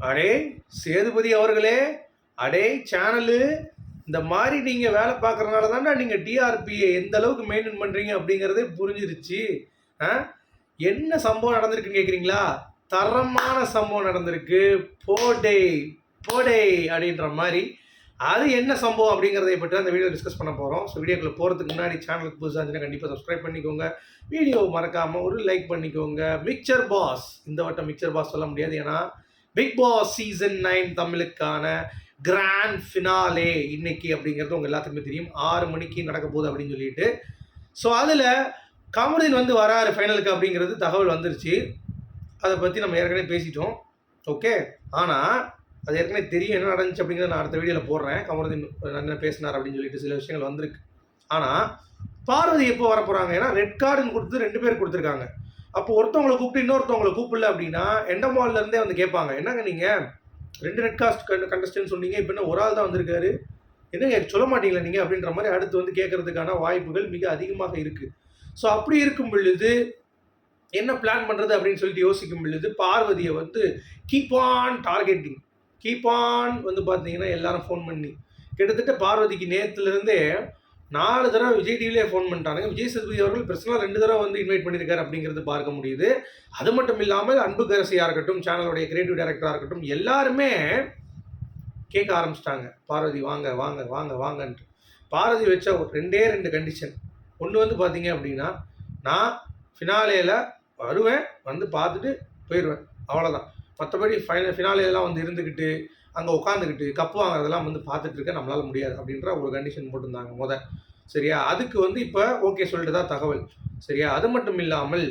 அடே சேதுபதி அவர்களே அடே சேனலு இந்த மாதிரி நீங்கள் வேலை பார்க்குறதுனால தானே நீங்கள் டிஆர்பியை எந்த அளவுக்கு மெயின்டைன் பண்ணுறீங்க அப்படிங்கிறதே புரிஞ்சிருச்சு. ஆ? என்ன சம்பவம் நடந்திருக்குன்னு கேட்குறீங்களா தரமான சம்பவம் நடந்திருக்கு. போடே போடே அப்படின்ற மாதிரி. அது என்ன சம்பவம் அப்படிங்கிறதை பற்றி அந்த வீடியோ டிஸ்கஸ் பண்ண போகிறோம் ஸோ வீடியோக்குள்ள போகிறதுக்கு முன்னாடி சேனலுக்கு புதுசாக இருந்துச்சுன்னா கண்டிப்பாக சப்ஸ்கிரைப் பண்ணிக்கோங்க. வீடியோ மறக்காமல் ஒரு லைக் பண்ணிக்கோங்க. மிக்சர் பாஸ் இந்த வட்டம் மிக்சர் பாஸ் சொல்ல முடியாது. ஏன்னா பிக் பாஸ் சீசன் நைன் தமிழுக்கான கிராண்ட் ஃபினாலே இன்னைக்கு அப்படிங்கிறது உங்கள் எல்லாத்துக்குமே தெரியும். ஆறு மணிக்கு நடக்க போகுது அப்படின்னு சொல்லிட்டு. ஸோ அதில் கமருதீன் வந்து வராரு ஃபைனலுக்கு அப்படிங்கிறது தகவல் வந்துருச்சு. அதை பற்றி நம்ம ஏற்கனவே பேசிட்டோம். ஓகே ஆனால் அது ஏற்கனவே தெரியும் என்ன நடந்துச்சு அப்படிங்கிறத நான் அடுத்த வீடியோவில் போடுறேன். கமருதீன் என்ன பேசினார் அப்படின்னு சொல்லிட்டு சில விஷயங்கள் வந்திருக்கு. ஆனால் பார்வதி எப்போ வர போகிறாங்க ஏன்னா ரெட் கார்டுன்னு கொடுத்து ரெண்டு பேர் கொடுத்துருக்காங்க. அப்போ ஒருத்தவங்களை கூப்பிட்டு இன்னொருத்தவங்களை கூப்பிடல அப்படின்னா எண்டமால்ல இருந்தே வந்து கேட்பாங்க. என்னங்க நீங்கள் ரெண்டு ரெட் காஸ்ட் கண்டஸ்டன்ட் சொன்னீங்க இப்போ என்ன ஒரு ஆள் தான் வந்திருக்காரு? என்னங்க சொல்ல மாட்டீங்களா நீங்கள் அப்படின்ற மாதிரி அடுத்து வந்து கேட்கறதுக்கான வாய்ப்புகள் மிக அதிகமாக இருக்குது ஸோ அப்படி இருக்கும் பொழுது என்ன பிளான் பண்ணுறது அப்படின்னு சொல்லிட்டு யோசிக்கும் பொழுது பார்வதியை வந்து keep on targeting keep on வந்து பார்த்தீங்கன்னா எல்லாரும் ஃபோன் பண்ணி கிட்டத்தட்ட பார்வதிக்கு நேற்றுலேருந்தே நாலு தடவை விஜய் டிவிலே ஃபோன் பண்ணிட்டாங்க விஜய் சேதுபதி அவர்கள் பர்சனலாக ரெண்டு தடவை வந்து இன்வைட் பண்ணியிருக்காரு அப்படிங்கிறது பார்க்க முடியுது. அது மட்டும் இல்லாமல் அன்புக்கரசியாக இருக்கட்டும் சேனலுடைய கிரியேட்டிவ் டைரக்டராக இருக்கட்டும் எல்லாருமே கேட்க ஆரம்பிச்சிட்டாங்க. பார்வதி வாங்க வாங்க வாங்க வாங்கன்ட்டு. பார்வதி வச்ச ஒரு ரெண்டே ரெண்டு கண்டிஷன் ஒன்று வந்து பார்த்தீங்க அப்படின்னா நான் ஃபினாலேயில் வருவேன் வந்து பார்த்துட்டு போயிடுவேன். அவ்வளோதான் மற்றபடி ஃபைனல் ஃபினாலேலாம் வந்து இருந்துக்கிட்டு அங்கே உட்காந்துக்கிட்டு கப்பு வாங்குறதெல்லாம் வந்து பார்த்துட்டு இருக்க நம்மளால் முடியாது அப்படின்ற ஒரு கண்டிஷன் போட்டிருந்தாங்க முத. சரியா? அதுக்கு வந்து இப்போ ஓகே சொல்லிட்டு தான் தகவல். சரியா? அது மட்டும் இல்லாமல்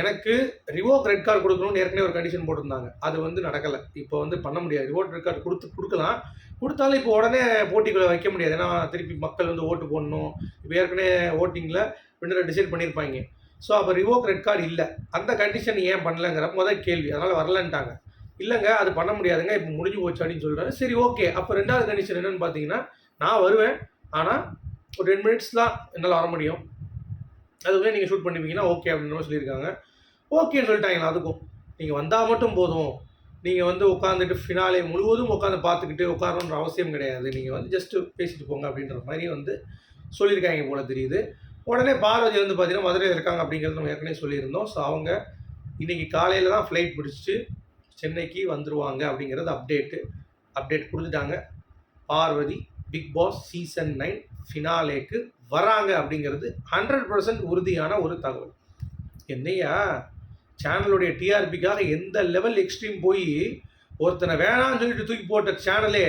எனக்கு ரிவோக் ரெட் கார்டு கொடுக்கணும்னு ஏற்கனவே ஒரு கண்டிஷன் போட்டிருந்தாங்க. அது வந்து நடக்கலை. இப்போ வந்து பண்ண முடியாது. ரிவோக் ரெட் கார்டு கொடுத்து கொடுக்கலாம். கொடுத்தாலும் இப்போ உடனே போட்டிக்குள்ளே வைக்க முடியாது. ஏன்னா திருப்பி மக்கள் வந்து ஓட்டு போடணும். இப்போ ஏற்கனவே ஓட்டிங்கில் வின்னரை டிசைட் பண்ணியிருப்பாங்க ஸோ அப்போ ரிவோக் ரெட் கார்டு இல்லை. அந்த கண்டிஷன் ஏன் பண்ணலங்கிற முதல் கேள்வி. அதனால் வரலன்ட்டாங்க. இல்லைங்க அது பண்ண முடியாதுங்க இப்போ முடிஞ்சு போச்சு அப்படின்னு சொல்கிறாரு சரி ஓகே அப்போ ரெண்டாவது கண்டிஷன் என்னன்னு பார்த்தீங்கன்னா நான் வருவேன் ஆனால் ஒரு டென் மினிட்ஸ் தான் என்னால் வர முடியும். அதுக்குள்ளே நீங்கள் ஷூட் பண்ணுவீங்கன்னா ஓகே அப்படின்னு சொல்லியிருக்காங்க. ஓகேன்னு சொல்லிட்டாங்களா அதுக்கும். நீங்கள் வந்தால் மட்டும் போதும். நீங்கள் வந்து உட்காந்துட்டு ஃபினாலே முழுவதும் உட்காந்து பார்த்துக்கிட்டு உட்காரணுன்ற அவசியம் கிடையாது. நீங்கள் வந்து ஜஸ்ட்டு பேசிட்டு போங்க அப்படின்ற மாதிரி வந்து சொல்லியிருக்காங்க போல தெரியுது. உடனே பார்வதி வந்து பார்த்தீங்கன்னா மதுரையில் இருக்காங்க அப்படிங்கிறது நம்ம ஏற்கனவே சொல்லியிருந்தோம். ஸோ அவங்க இன்றைக்கி காலையில் தான் ஃப்ளைட் பிடிச்சிட்டு சென்னைக்கு வந்துருவாங்க அப்படிங்கிறது அப்டேட்டு அப்டேட் கொடுத்துட்டாங்க Parvathi Bigg Boss season nine ஃபினாலேக்கு வராங்க அப்படிங்கிறது ஹண்ட்ரட் பர்சன்ட் உறுதியான ஒரு தகவல். என்னையா? சேனலுடைய டிஆர்பிக்காக எந்த லெவல் எக்ஸ்ட்ரீம் போய் ஒருத்தனை வேணாம்னு சொல்லிட்டு தூக்கி போட்ட சேனலே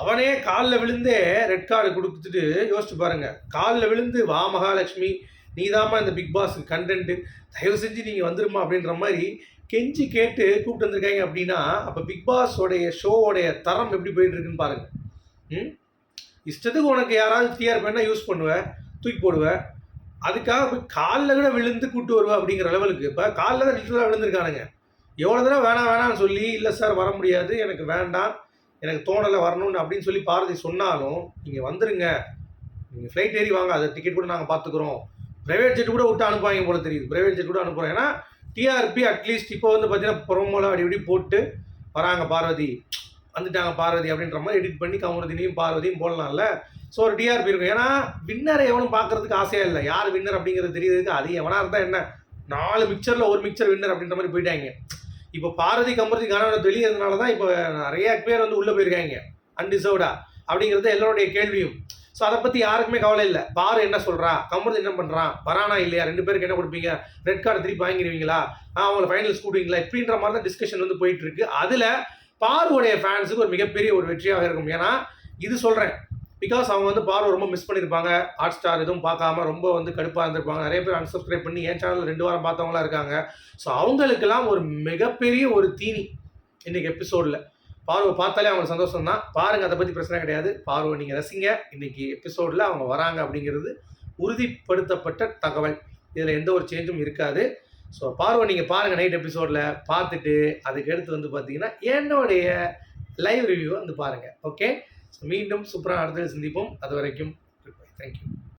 அவனே காலில் விழுந்தே ரெட் கார்டு கொடுத்துட்டு யோசிச்சு பாருங்க. காலில் விழுந்து வா மகாலட்சுமி நீதாம்மா இந்த பிக் பாஸ் கண்டென்ட்டு தயவு செஞ்சு நீங்கள் வந்துருமா அப்படின்ற மாதிரி கெஞ்சி கேட்டு கூப்பிட்டு வந்திருக்காங்க அப்படின்னா அப்போ பிக் பாஸோடைய ஷோவோடைய தரம் எப்படி போயிட்டு இருக்குன்னு பாருங்க. ம்? இஷ்டத்துக்கு உனக்கு யாராவது டிஆர் பண்ணால் யூஸ் பண்ணுவேன் தூக்கி போடுவேன் அதுக்காக போய் காலில் கூட விழுந்து கூப்பிட்டு வருவேன் அப்படிங்கிற லெவலுக்கு. இப்போ காலில் தான் லிட்டராக விழுந்திருக்கானுங்க. எவ்வளோ தடவை வேணாம் வேணாம்னு சொல்லி இல்லை சார் வர முடியாது. எனக்கு வேண்டாம். எனக்கு தோணலை வரணும்னு அப்படின்னு சொல்லி பாரதி சொன்னாலும் நீங்கள் வந்துருங்க. நீங்கள் ஃப்ளைட் ஏறி வாங்க. அதை டிக்கெட் கூட நாங்கள் பார்த்துக்குறோம். ப்ரைவேட் ஜெட் கூட விட்டு அனுப்புவாங்க போல தெரியுது. ப்ரைவேட் ஜெட் கூட அனுப்புகிறோம் ஏன்னா டிஆர்பி அட்லீஸ்ட் இப்போ வந்து பார்த்தீங்கன்னா ப்ரோமோலாம் அப்படி இப்படி போட்டு வராங்க பார்வதி. வந்துட்டாங்க பார்வதி அப்படின்ற மாதிரி எடிட் பண்ணி கமருதினையும் பார்வதியும் போடலாம்ல. ஸோ ஒரு டிஆர்பி இருக்கும். ஏன்னா வின்னரை எவனும் பார்க்கறதுக்கு ஆசையாக இல்லை. யார் வின்னர் அப்படிங்கிறது தெரியுதுக்கு அது எவனாக இருந்தால் என்ன? நாலு மிக்சரில் ஒரு மிக்சர் வின்னர் அப்படின்ற மாதிரி போயிட்டாங்க. இப்போ பார்வதி கமருதி கணவன் வெளியே தான் இப்போ நிறைய பேர் வந்து உள்ளே போயிருக்காங்க. அன்டிசர்வ்டா அப்படிங்கிறது எல்லாருடைய கேள்வியும். ஸோ அதை பற்றி யாருக்குமே கவலை இல்லை. பாரு என்ன சொல்கிறா கமருதி என்ன பண்ணுறான் வரானா இல்லையா? ரெண்டு பேருக்கு என்ன கொடுப்பீங்க? ரெட் கார்டு திருப்பி வாங்கிடுவீங்களா? அவங்கள ஃபைனல்ஸ் கூடுவீங்களா இப்படின்ற மாதிரி தான் டிஸ்கஷன் வந்து போயிட்டு இருக்கு அதில் பார்வோடைய ஃபேன்ஸுக்கு ஒரு மிகப்பெரிய ஒரு வெற்றியாக இருக்கும். ஏன்னா இது சொல்கிறேன் பிகாஸ் அவங்க வந்து பார்வை ரொம்ப மிஸ் பண்ணியிருப்பாங்க. ஹாட் ஸ்டார் எதுவும் பார்க்காம ரொம்ப வந்து கடுப்பாக இருந்திருப்பாங்க. நிறைய பேர் அன்சப்ஸ்கிரைப் பண்ணி என் சேனல் ரெண்டு வாரம் பார்த்தவங்களாம் இருக்காங்க. ஸோ அவங்களுக்கெல்லாம் ஒரு மிகப்பெரிய ஒரு தீனி இன்னைக்கு எபிசோடில் பார்வை பார்த்தாலே அவங்க சந்தோஷம் தான் பாருங்கள் அதை பற்றி பிரச்சனை கிடையாது. பார்வை நீங்கள் ரசிங்க. இன்னைக்கு எபிசோடில் அவங்க வராங்க அப்படிங்கிறது உறுதிப்படுத்தப்பட்ட தகவல். இதில் எந்த ஒரு சேஞ்சும் இருக்காது. ஸோ பார்வை நீங்கள் பாருங்கள் நைட் எபிசோடில் பார்த்துட்டு அதுக்கு எடுத்து வந்து பார்த்தீங்கன்னா என்னுடைய லைவ் ரிவ்யூவை வந்து பாருங்கள் ஓகே ஸோ மீண்டும் சூப்பராக அடுத்தது சந்திப்போம். அது வரைக்கும் தேங்க்யூ